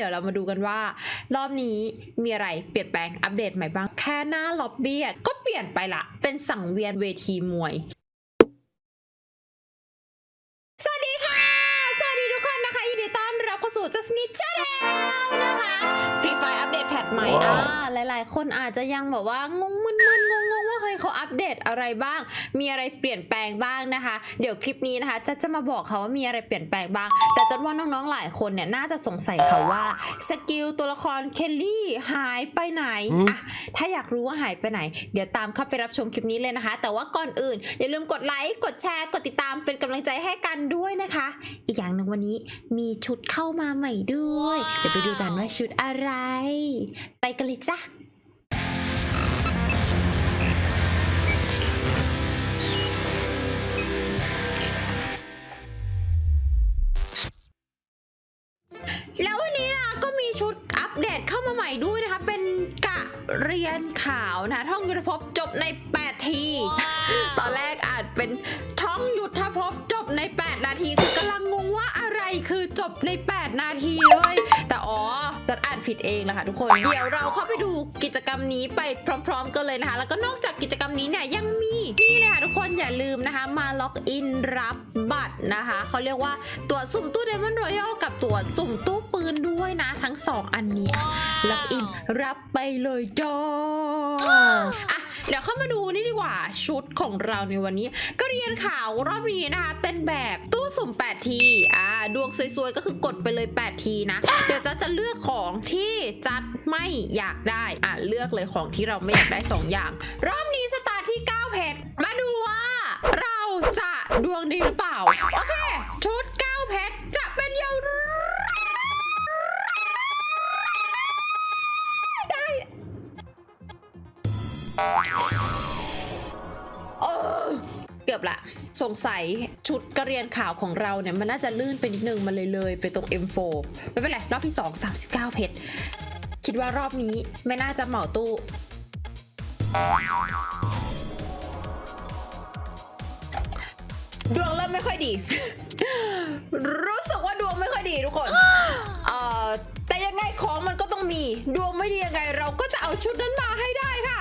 ดี๋ยวเรามาดูกันว่า รอบนี้มีอะไรเปลี่ยนแปลงอัปเดตใหม่บ้าง แค่หน้าล็อบบี้ก็เปลี่ยนไปละเป็นสังเวียนเวทีมวยสวัสดีค่ะสวัสดีทุกคนนะคะยินดีต้อนรับเข้าสู่ Just Me Channel นะคะฟรีไฟอัปเดตแพ ใหม่อ่าหลาย ๆ คนอาจจะยังแบบว่างงมึนๆงงๆว่าเฮ้ยเขาอัปเดตอะไรบ้าง มีอะไรเปลี่ยนแปลงบ้างนะคะ เดี๋ยวคลิปนี้นะคะจะจะมาบอกเขาว่ามีอะไรเปลี่ยนแปลงบ้าง แต่จัดว่าน้องๆหลายคนเนี่ยน่าจะสงสัยเขาว่าสกิลตัวละครเคลลี่หายไปไหนอะถ้าอยากรู้ว่าหายไปไหน เดี๋ยวตามเข้าไปรับชมคลิปนี้เลยนะคะ แต่ว่าก่อนอื่น อย่าลืมกดไลค์กดแชร์กดติดตามเป็นกำลังใจให้กันด้วยนะคะ อีกอย่างหนึ่งวันนี้มีชุดเข้ามาใหม่ด้วย เดี๋ยวไปดูกันว่าชุดอะไรไปกันเลยจ้ะแล้ววันนี้นะก็มีชุดอัปเดตเข้ามาใหม่ด้วยนะคะ เป็นกะเรียนขาวนะท่องยุทธภพจบใน 8 ที ตอนแรกอาจเป็นท่องยุทธภพจบ ใน 8 นาทีคือกำลังงงว่าอะไรคือจบใน 8 นาทีเลยแต่อ๋อจัดอ่านผิดเองแหละค่ะทุกคน เดี๋ยวเราเข้าไปดูกิจกรรมนี้ไปพร้อม ๆ กันเลยนะคะ แล้วก็นอกจากกิจกรรมนี้เนี่ยยังมีนี่เลยค่ะทุกคนอย่าลืมนะคะมาล็อกอินรับบัตรนะคะเขาเรียกว่าตัวสุ่มตู้เดมอนรอยัลกับตัวสุ่มตู้ปืนด้วยนะทั้ง 2 อันนี้ล็อกอินรับไปเลยจ้าอะเดี๋ยวเข้ามาดูนี่ดีกว่าชุดของเราในวันนี้ ก็เรียนข่าวรอบนี้นะคะเป็นแบบตู้สุ่ม 8 ที อ่า ดวงสวยๆ ก็คือกดไปเลย 8 ทีนะ เดี๋ยวจะจะเลือกของที่จัดไม่อยากได้ อะ เลือกเลยของที่เราไม่อยากได้ 2 อย่าง รอบนี้สตาร์ทที่ 9 เพชร มาดูว่า เราจะดวงดีหรือเปล่า โอเค ชุด 9 เพชร จะเป็นอย่างไรได้เออเกือบละ สงสัย ชุดกระเรียนขาวของเราเนี่ย มันน่าจะลื่นไปนิดนึงมันเลยเลยไปตรง M4 ไม่เป็นไร รอบที่ 2 39 เพชร คิดว่ารอบนี้ไม่น่าจะเหมาตู้ ดวงเริ่มไม่ค่อยดี รู้สึกว่าดวงไม่ค่อยดีทุกคน เอ่อ แต่ยังไงของมันก็ต้องมี ดวงไม่ดียังไง เราก็จะเอาชุดนั้นมาให้ได้ค่ะ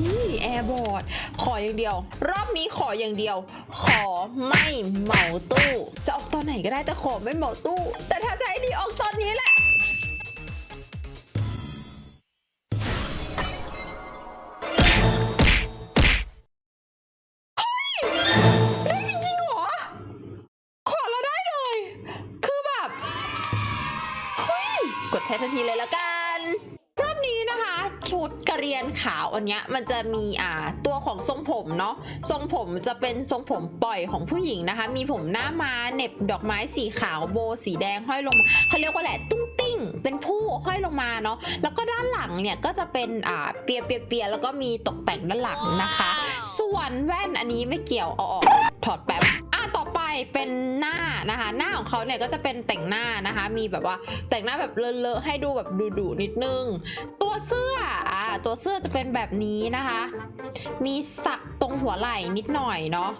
นี่แอร์บอร์ดขออย่างเดียว รอบนี้ขออย่างเดียว ขอไม่เหมาตู้ จะออกตอนไหนก็ได้แต่ขอไม่เหมาตู้ แต่ถ้าจะให้ดีออกตอนนี้แหละ ขาวอันเนี้ยมันจะมีอ่าตัวของทรงผมเนาะทรงผมจะเป็นทรงผมปล่อยของผู้หญิงนะคะ มีผมหน้ามาเน็บดอกไม้สีขาวโบสีแดงห้อยลงมาเขาเรียกว่าแหละตุ้งติ้งเป็นผู้ห้อยลงมาเนาะแล้วก็ด้านหลังเนี่ยก็จะเป็นอ่าเปียเปียเปียแล้วก็มีตกแต่งด้านหลังนะคะ ส่วนแว่นอันนี้ไม่เกี่ยวเอาออกถอดแป๊บอะต่อไปเป็นหน้านะคะ หน้าของเขาเนี่ยก็จะเป็นแต่งหน้านะคะ มีแบบว่าแต่งหน้าแบบเลอะๆให้ดูแบบดุๆนิดนึง ตัวเสื้อ ตัวเสื้อจะเป็นแบบนี้นะคะ มีสักตรงหัวไหล่นิดหน่อยเนาะ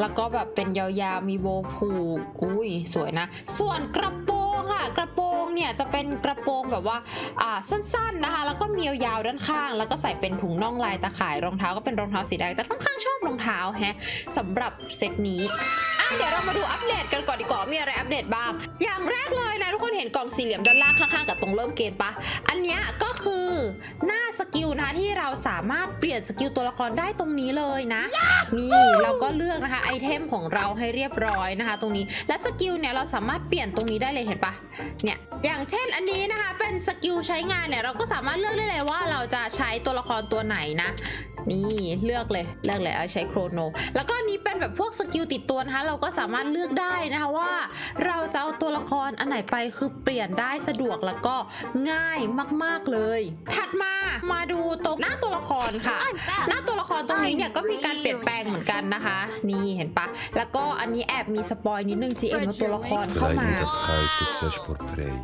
แล้วก็แบบเป็นยาวๆมีโบผูกอุ้ยสวยนะ ส่วนกระโปรงค่ะ กระโปรงเนี่ยจะเป็นกระโปรงแบบว่าอ่าสั้นๆนะคะ แล้วก็มียาวๆด้านข้าง แล้วก็ใส่เป็นถุงน่องลายตาข่ายรองเท้าก็เป็นรองเท้าสีแดงจะค่อนข้างชอบรองเท้าแฮะสำหรับเซตนี้อะเดี๋ยวเรามาดูอัปเดตกันก่อนดีกว่ามีอะไรอัปเดตบ้าง อย่างแรกเลยนะทุกคนเห็นกล่องสี่เหลี่ยมด้านล่างข้างๆกับตรงเริ่มเกมปะ อันนี้ก็คือหน้าสกิลนะที่เราสามารถเปลี่ยนสกิลตัวละครได้ตรงนี้เลยนะ นี่เราก็เลือกนะคะไอเทมของเราให้เรียบร้อยนะคะ ตรงนี้และสกิลเนี่ยเราสามารถเปลี่ยนตรงนี้ได้เลยเห็นปะเนี่ยอย่างเช่นอันนี้นะคะเป็นสกิลใช้งานเนี่ยเราก็สามารถเลือกได้เลยว่าเราจะใช้ตัวละครตัวไหนนะ นี่เลือกเลยเลือกเลยเอาใช้โครโนแล้วก็นี้เป็นแบบพวกสกิลติดตัวนะคะเราก็สามารถเลือกได้นะคะว่าเราจะเอาตัวละครอันไหนไปคือเปลี่ยนได้สะดวกแล้วก็ง่ายมาก ๆเลย ถัดมามาดูตรงหน้าตัวละครค่ะ หน้าตัวละครตรงนี้เนี่ยก็มีการเปลี่ยนแปลงเหมือนกันนะคะ นี่เห็นปะแล้วก็อันนี้แอบมีสปอยนิดนึง GM ว่าตัวละครเข้า Fly มา in the sky to search for prey.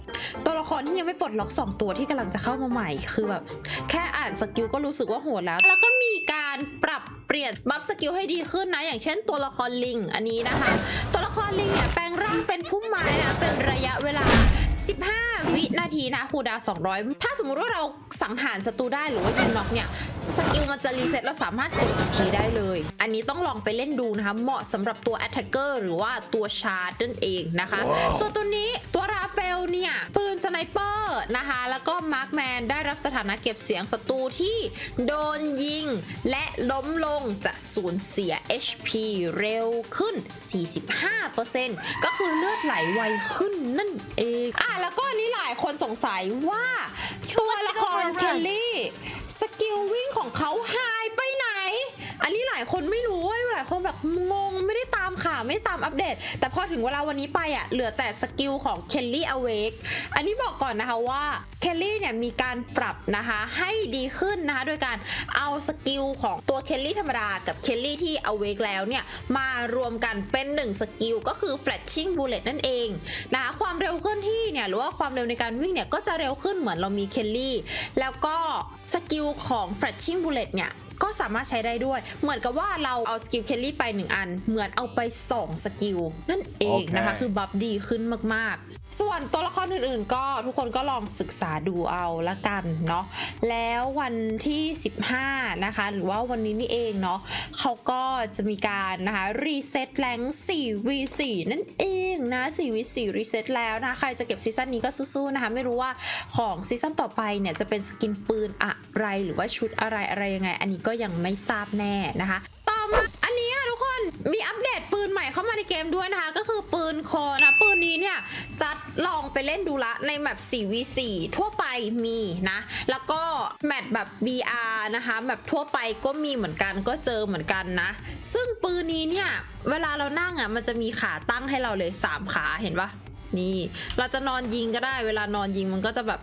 ตัวละครที่ยังไม่ปลดล็อก 2 ตัวที่กำลังจะเข้ามาใหม่ คือแบบแค่อ่านสกิลก็รู้สึกว่าโหดแล้ว แล้วก็มีการปรับเปลี่ยนบัฟสกิลให้ดีขึ้นนะ อย่างเช่นตัวละครลิง อันนี้นะคะ ตัวละครลิงเนี่ยแปลงร่าง เป็นพุ่มไม้นะเป็นระยะเวลา 15 วินาทีนะคูดา 200 ถ้าสมมุติว่าเราสังหารศัตรูได้หรือว่ายิงน็อกเนี่ย สกิลมันจะรีเซ็ตเราสามารถกดอีกทีได้เลย อันนี้ต้องลองไปเล่นดูนะคะเหมาะสำหรับตัว Attacker หรือว่าตัวชาร์จนั่นเองนะคะส่วนตัวนี้ตัวราเฟลเนี่ยปืนสไนเปอร์นะคะแล้วก็มาร์คแมนได้รับสถานะเก็บเสียงศัตรูที่โดนยิง และล้มลงจะสูญเสีย HP เร็วขึ้น 45%ก็คือเลือดไหลไวขึ้นนั่นเอง อะแล้วก็อันนี้หลายคนสงสัยว่า วิ่ง ตามอัปเดต แต่พอถึงเวลาวันนี้ไปอะเหลือแต่สกิลของเคลลี่อเวกอันนี้บอกก่อนนะคะว่าเคลลี่เนี่ยมีการปรับนะคะให้ดีขึ้นนะคะโดยการเอาสกิลของตัวเคลลี่ธรรมดากับเคลลี่ที่อเวกแล้วเนี่ยมารวมกันเป็นหนึ่งสกิลก็คือ flashing bullet นั่นเองนะคะความเร็วเคลื่อนที่เนี่ยหรือว่าความเร็วในการวิ่งเนี่ยก็จะเร็วขึ้นเหมือนเรามีเคลลี่แล้วก็สกิลของ flashing bullet เนี่ย ก็สามารถใช้ได้ด้วย เหมือนกับว่าเราเอาสกิลเคลลี่ไป 1 อัน เหมือนเอาไป 2 สกิล นั่นเองนะคะโอเคคือบัฟดีขึ้นมากๆ ส่วนตัวละครอื่นๆ ก็ทุกคนก็ลองศึกษาดูเอาละกันเนาะแล้ววันที่ 15 นะคะ หรือว่าวันนี้นี่เองเนาะเขาก็จะมีการนะคะ รีเซ็ตแรง 4v4 นั่นเอง นะ 4v4 รีเซ็ตแล้วนะ ใครจะเก็บซีซั่นนี้ก็สู้ๆนะคะ ไม่รู้ว่าของซีซั่นต่อไปเนี่ยจะเป็นสกินปืนอะไรหรือว่าชุดอะไรอะไรยังไง อันนี้ก็ยังไม่ทราบแน่นะคะ ต่อมา มีอัปเดตปืนใหม่เข้ามาในเกมด้วยนะคะ ก็คือปืนโคนะปืนนี้เนี่ยจัดลองไปเล่นดูละในแมป 4v4 ทั่วไปมีนะ แล้วก็แมปแบบ BR นะคะแมปทั่วไปก็มีเหมือนกันก็เจอเหมือนกันนะ ซึ่งปืนนี้เนี่ย เวลาเรานั่งอะมันจะมีขาตั้งให้เราเลย 3 ขาเห็นปะนี่ เราจะนอนยิงก็ได้ เวลานอนยิงมันก็จะแบบ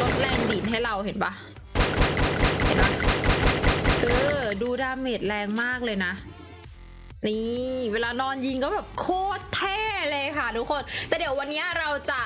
ลดแรงดีดให้เราเห็นปะเห็นปะเออดูดาเมจแรงมากเลยนะ นี่ เวลานอนยิงก็แบบโคตรเท่ เลยค่ะทุกคน แต่เดี๋ยววันนี้เราจะ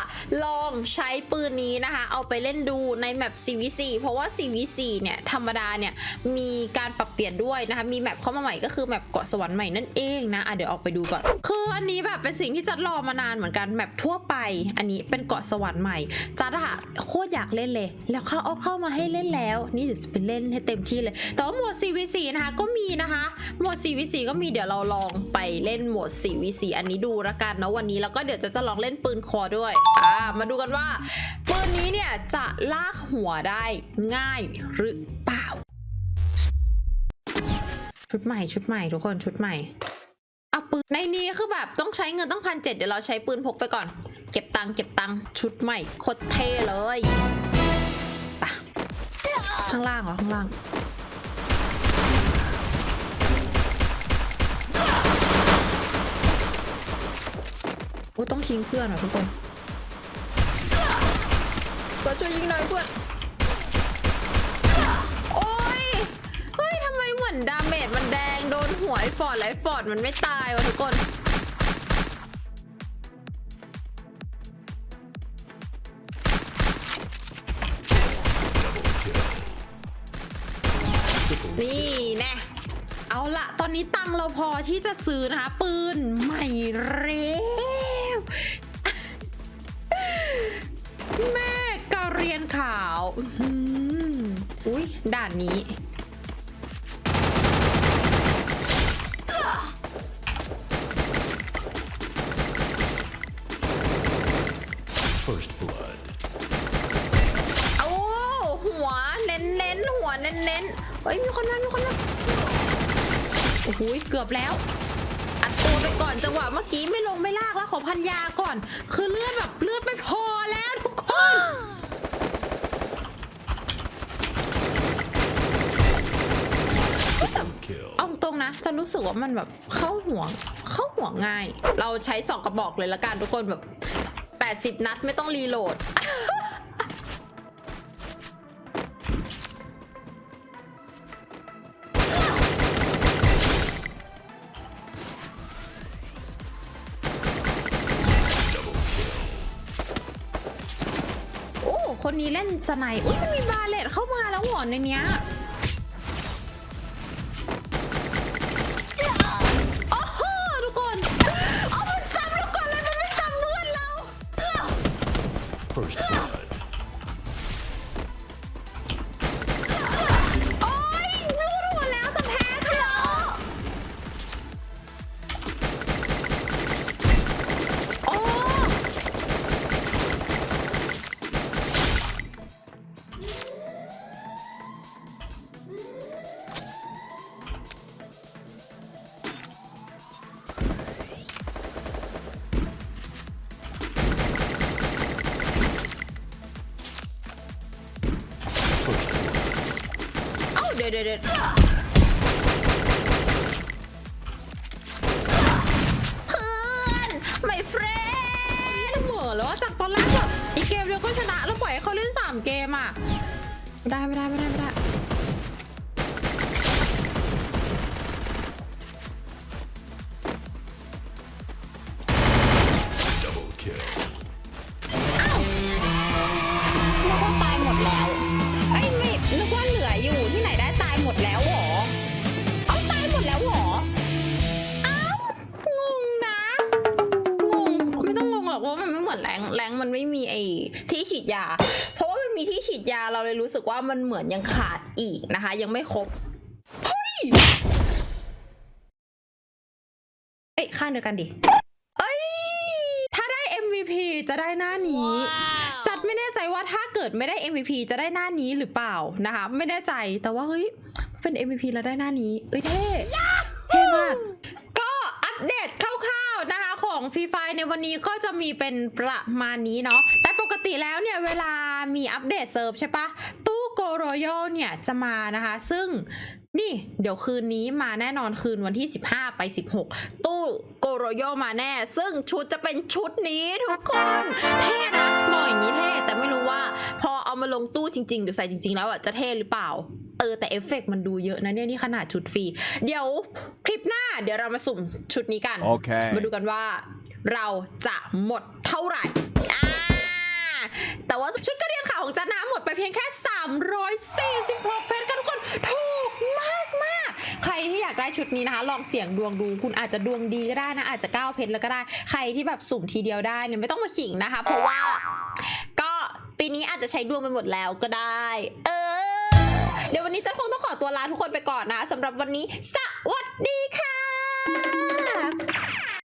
ลองใช้ปืนนี้นะคะ เอาไปเล่นดูในแมป CVC เพราะว่า CVC เนี่ยธรรมดาเนี่ยมีการปรับเปลี่ยนด้วยนะคะ มีแมปเข้ามาใหม่ก็คือแมปเกาะสวรรค์ใหม่นั่นเองนะอะเดี๋ยวออกไปดูก่อน คืออันนี้แบบเป็นสิ่งที่จัดรอมานานเหมือนกันแมปทั่วไป อันนี้เป็นเกาะสวรรค์ใหม่จัดอะโคตรอยากเล่นเลย แล้วเขาเอาเข้ามาให้เล่นแล้ว นี่เดี๋ยวจะไปเล่นให้เต็มที่เลยแต่ว่าหมด CVC นะคะก็มีนะคะหมด CVC ก็มีเดี๋ยวเราลองไปเล่นหมด CVC อันนี้ดูละกันนะวันนี้แล้วก็เดี๋ยวจะจะลองเล่นปืนคอด้วยอ่ามาดูกันว่า ปืนนี้เนี่ยจะลากหัวได้ง่ายหรือเปล่า ชุดใหม่ชุดใหม่ทุกคนชุดใหม่เอาปืนในนี้คือแบบต้องใช้เงินต้องพันเจ็ดเดี๋ยวเราใช้ปืนพกไปก่อน เก็บตังค์เก็บตังค์ชุดใหม่โคตรเท่เลยข้างล่างเหรอข้างล่าง โอ้ต้องทิ้งเพื่อนเหรอทุกคนเพื่อช่วยยิงหน่อยเพื่อน โอ้ย เฮ้ยทำไมเหมือนดาเมจมันแดงโดนหัวไอ้ฟอร์ดไอ้ฟอร์ดมันไม่ตายวะทุกคนนี่แน่เอาละตอนนี้ตังเราพอที่จะซื้อนะคะ ปืนใหม่เร็ อื้อหืออุ้ยด่านนี้ First blood. โอ้หัวเน้นเน้นๆหัวเน้นเน้นๆเฮ้ยมีคนมามีคนมาโอ้โหเกือบแล้ว อัดตัวไปก่อนจังหวะเมื่อกี้ไม่ลงไม่ลากแล้วขอพันยาก่อน คือเลือดแบบเลือดไม่พอแล้วทุกคน Kill. เอาตรงนะ จะรู้สึกว่ามันแบบเข้าหัวเข้าหัวง่าย เราใช้สองกระบอกเลยละกันทุกคนแบบ 80 นัดไม่ต้องรีโหลดโอ้คนนี้เล่นสไนอุ้ยมันมีบาเลตเข้ามาแล้วหรอในเนี้ย เอ้าเดี๋ยวเดี๋ยวเดี๋ยวเพื่อนไม่เฟรนเสมอแล้วอะจากตอนแรกแบบอีกเกมเดียวก็ชนะแล้วปล่อยให้เขาเล่น3เกมอะไม่ได้ไม่ได้ไม่ได้ไม่ได้ ยา เพราะว่ามันมีที่ฉีดยาเราเลยรู้สึกว่ามันเหมือนยังขาดอีกนะคะ ยังไม่ครบเฮ้ยเอ้ยข้างเดียวกันดิเอ้ยถ้าได้ MVP จะได้หน้านี้ จัดไม่แน่ใจว่าถ้าเกิดไม่ได้ MVP จะได้หน้านี้หรือเปล่านะคะ ไม่แน่ใจแต่ว่าเฮ้ยเป็น MVP แล้วได้หน้านี้ เอ้ยเท่เท่มาก ก็อัปเดตคร่าวๆนะคะ ของฟรีไฟในวันนี้ก็จะมีเป็นประมาณนี้เนาะแต่ปกติแล้วเนี่ยเวลามีอัปเดตเซิร์ฟใช่ปะตู้โกโรโยเนี่ยจะมานะคะ ซึ่งนี่เดี๋ยวคืนนี้มาแน่นอนคืนวันที่ 15 ไป 16 ตู้โกโรโยมาแน่ ซึ่งชุดจะเป็นชุดนี้ทุกคนเท่นะบอกอย่างนี้เท่แต่ไม่รู้ว่า พอเอามาลงตู้จริงๆหรือใส่จริง ๆ แล้วอะจะเท่หรือเปล่า เออแต่เอฟเฟกต์มันดูเยอะนะเนี่ยนี่ขนาดชุดฟรี เดี๋ยวคลิปหน้าเดี๋ยวเรามาสุ่มชุดนี้กันโอเคมาดูกันว่าเราจะหมดเท่าไหร่อ่าแต่ว่าชุดกระเรียนขาวของจันน้ำหมดไปเพียงแค่ 346 เพชรค่ะทุกคน ถูกมากมากๆใครที่อยากได้ชุดนี้นะคะ ลองเสี่ยงดวงดู คุณอาจจะดวงดีก็ได้นะ อาจจะ9เพชรแล้วก็ได้ ใครที่แบบสุ่มทีเดียวได้เนี่ยไม่ต้องมาขิงนะคะ เพราะว่า ก็ปีนี้อาจจะใช้ดวงไปหมดแล้วก็ได้ เออ เดี๋ยววันนี้จะคงต้องขอตัวลาทุกคนไปก่อนนะสำหรับวันนี้ สวัสดีค่ะ